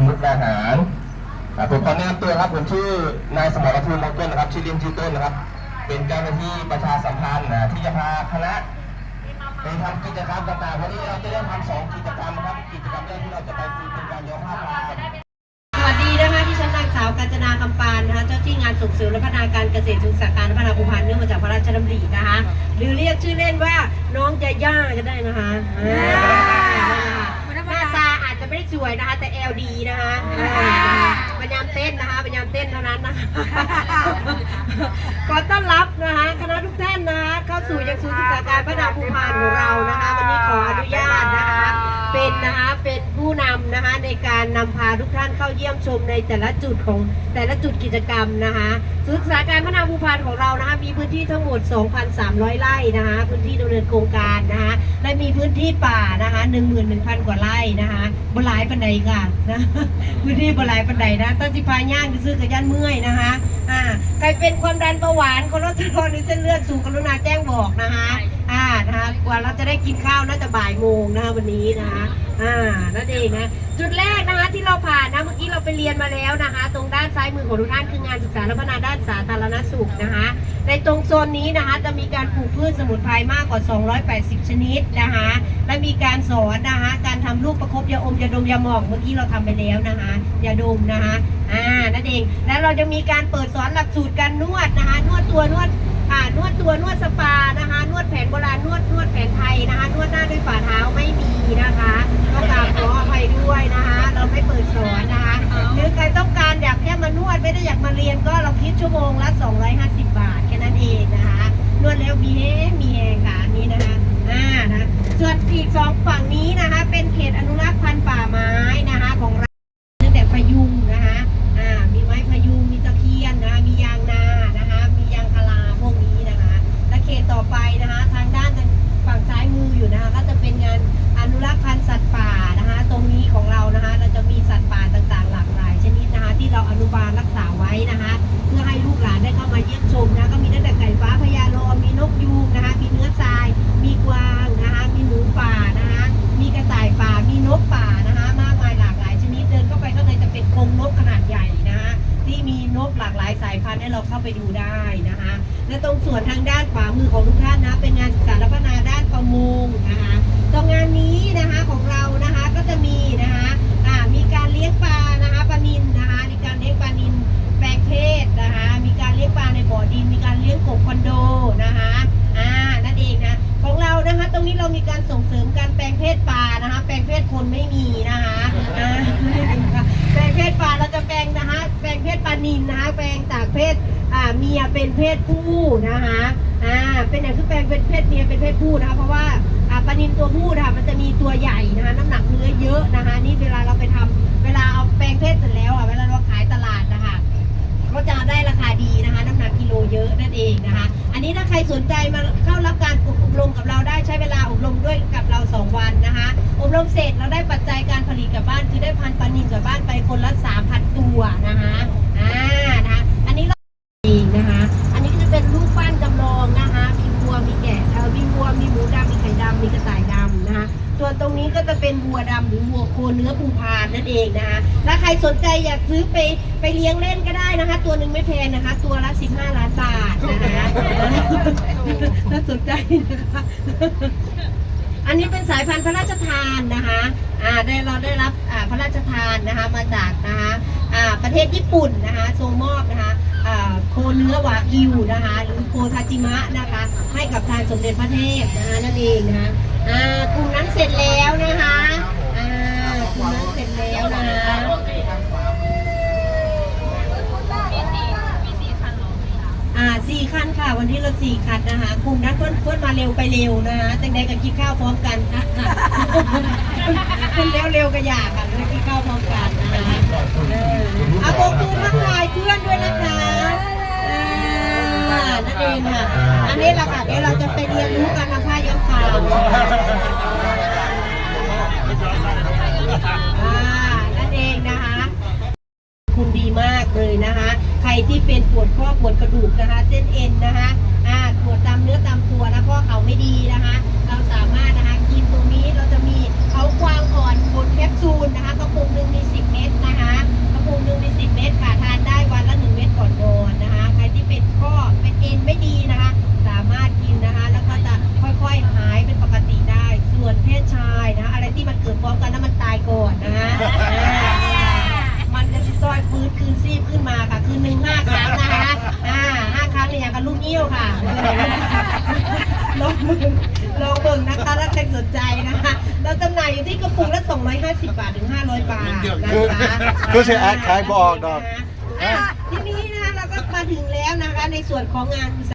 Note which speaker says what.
Speaker 1: มมุกดาหารอ่าผมขอแนะนำตัวครับผมชื่อนายสมรภูมิมงคลนะครับชื่อเล่นชื่อต้นนะครับ เป็นเจ้าหน้าที่ประชาสัมพันธ์นะที่จะพาคณะไปทำกิจกรรมต่างๆวันนี้เราจะได้ทำสองกิจกรรมนะครับกิจกรรมแรกที่เราจะไปคือเป็นการย้อมผ้าลาย
Speaker 2: สวัสดีนะคะที่ฉันนางสาวกาญจนาคำปานนะคะเจ้าที่งานส่งเสริมและพัฒนาการเกษตรศึกษาการและพัฒนาภูมิพันเนื่องมาจากพระราชดำรินะคะ หรือเรียกชื่อเล่นว่าน้องจะย่าก็ได้นะคะ นการนำพาทุกท่านเข้าเยี่ยมชมในแต่ละจุดของแต่ละจุดกิจกรรมนะคะศูนย์ศึกษาการพัฒนาภูพันของเรานะคะมีพื้นที่ทั้งหมด 2,300 ไร่นะคะพื้นที่ดำเนินโครงการนะคะและมีพื้นที่ป่านะคะ11,000 กว่าไร่นะคะบหลายปันใดค่ะนะพื้นที่บหลายปันใดนะต้นสิพาย่างซื้อกับย่านเมื่อยนะคะอ่าใครเป็นความดันเบาหวานคอเลสเตอรอลหรือเส้นเลือดสูงกรุณาแจ้งบอกนะคะ อ่านะคะกว่าเราจะได้กินข้าวน่าจะบ่ายโมงนะคะวันนี้นะคะอ่านั่นเองนะจุดแรกนะคะที่เราผ่านนะเมื่อกี้เราไปเรียนมาแล้วนะคะ ตรงด้านซ้ายมือของทุกท่านคืองานศึกษาและพัฒนาด้านสาธารณสุขนะคะ ในตรงโซนนี้นะคะจะมีการปลูกพืชสมุนไพรมากกว่า 280 ชนิดนะคะ และมีการสอนนะคะการทำลูกประคบยาอมยาดมยาหมองเมื่อกี้เราทำไปแล้วนะคะยาดมนะคะอ่านั่นเองแล้วเราจะมีการเปิดสอนหลักสูตรการนวดนะคะนวดตัวนวด ตัวนวดสปานะคะ นวดแผนโบราณนวดนวดแผนไทยนะคะ นวดหน้าด้วยฝ่าเท้าไม่มีนะคะต้องกราบขออภัยด้วยนะคะ เราไม่เปิดสอนนะคะหรือใครต้องการอยากแค่มานวดไม่ได้อยากมาเรียนก็เราคิดชั่วโมงละ 250 บาทแค่นั้นเองนะคะ นวดแล้วมีแห้งมีแหงค่ะอันนี้นะคะอ่านะส่วนอีกสองฝั่งนี้นะคะเป็นายสายพันธุ์ให้เราเข้าไปดูได้นะคะ และตรงส่วนทางด้านขวามือของทุกท่านนะ เป็นงานศึกษาและพัฒนาด้านประมงนะคะตรงงานนี้นะคะของเรานะคะก็จะมีนะคะอ่ามีการเลี้ยงปลานะคะปลานินนะคะมีการเลี้ยงปลานินแปลงเพศนะคะมีการเลี้ยงปลาในบ่อดิน มีการเลี้ยงกบคอนโดนะคะอ่านั่นเองนะของเรานะคะ ตรงนี้เรามีการส่งเสริมการแปลงเพศปลานะคะ แปลงเพศคนไม่มีนะคะ เพศปลาเราจะแปลงนะคะแปลงเพศปลานินนะคะแปลงจากเพศอ่าเมียเป็นเพศผู้นะคะอ่าเป็นอย่างคือแปลงเป็นเพศเมียเป็นเพศผู้นะคะเพราะว่าอ่าปลานินตัวผู้นะคะมันจะมีตัวใหญ่นะคะน้ำหนักเนื้อเยอะนะคะนี่เวลาเราไปทำเวลาเอาแปลงเพศเสร็จแล้วอะเวลาเราขายตลาดนะคะก็จะได้ราคาดีนะคะ น้ำหนักกิโลเยอะนั่นเองนะคะอันนี้ถ้าใครสนใจมาเข้ารับการอบรมกับเราได้ใช้เวลาอบรมด้วยกับเรา 2 วันนะคะอบรมเสร็จเราได้ปัจจัยการผลิตกับบ้านคือได้พันปลานินกับบ้าน คนละ3,000ตัวนะคะอ่านะคะอันนี้เราเองนะคะ อันนี้ก็จะเป็นรูปปั้นจำลองนะคะ มีวัวมีแกะเออมีวัวมีหมูดำมีไข่ดำมีกระต่ายดำนะคะส่วนตรงนี้ก็จะเป็นวัวดำหรือวัวโคเนื้อปูพานนั่นเองนะคะถ้าใครสนใจอยากซื้อไปไปเลี้ยงเล่นก็ได้นะคะ ตัวหนึ่งไม่แพงนะคะ ตัวละ 15 ล้านบาทนะคะถ้าสนใจนะคะ อันนี้เป็นสายพันธุ์พระราชทานนะคะอ่าได้เราได้รับอ่าพระราชทานนะคะมาจากนะคะอ่าประเทศญี่ปุ่นนะคะทรงมอบนะคะอ่าโคเนื้อวากิวนะคะหรือโคทาจิมะนะคะให้กับทางสมเด็จพระเทพนะคะนั่นเองนะคะอ่ากลุ่มนั้นเสร็จแล้วนะคะอ่ากลุ่มนั้นเสร็จแล้วนะคะ อ่าสี่คันค่ะ วันนี้เราสี่คันนะคะกลุ่มนั้นเพื่อนเพื่อนมาเร็วไปเร็วนะคะแต่งใดกับกินข้าวพร้อมกันค่ะเพื่อนเร็วเร็วก็อยากค่ะเลยกินข้าวพร้อมกันนะคะเออเอาโบกมือทักทายเพื่อนด้วยนะคะอ่านั่นเองค่ะ อันนี้แหละค่ะเดี๋ยวเราจะไปเรียนรู้การทำผ้าย้อมขาวอ่านั่นเองนะคะ คุณดีมากเลยนะคะ ใครที่เป็นปวดข้อปวดกระดูกนะคะ เส้นเอ็นนะคะ อ่าปวดตามเนื้อตามตัวนะข้อเข่าไม่ดีนะคะ เราสามารถนะคะกินตรงนี้เราจะมีเขากวางอ่อนบนแคปซูลนะคะกระปุกหนึ่งมี 10 เม็ดนะคะ เงี้ยว ค่ะลองมึงลองเบิ่งนะคะถ้าใครสนใจนะคะเราจำหน่ายอยู่ที่กระปุกละ250 บาทถึง 500 บาทนะคะ
Speaker 3: คือสิแอดขายบ่ออกดอก
Speaker 2: อะทีนี้นะคะเราก็มาถึงแล้วนะคะในส่วนของงาน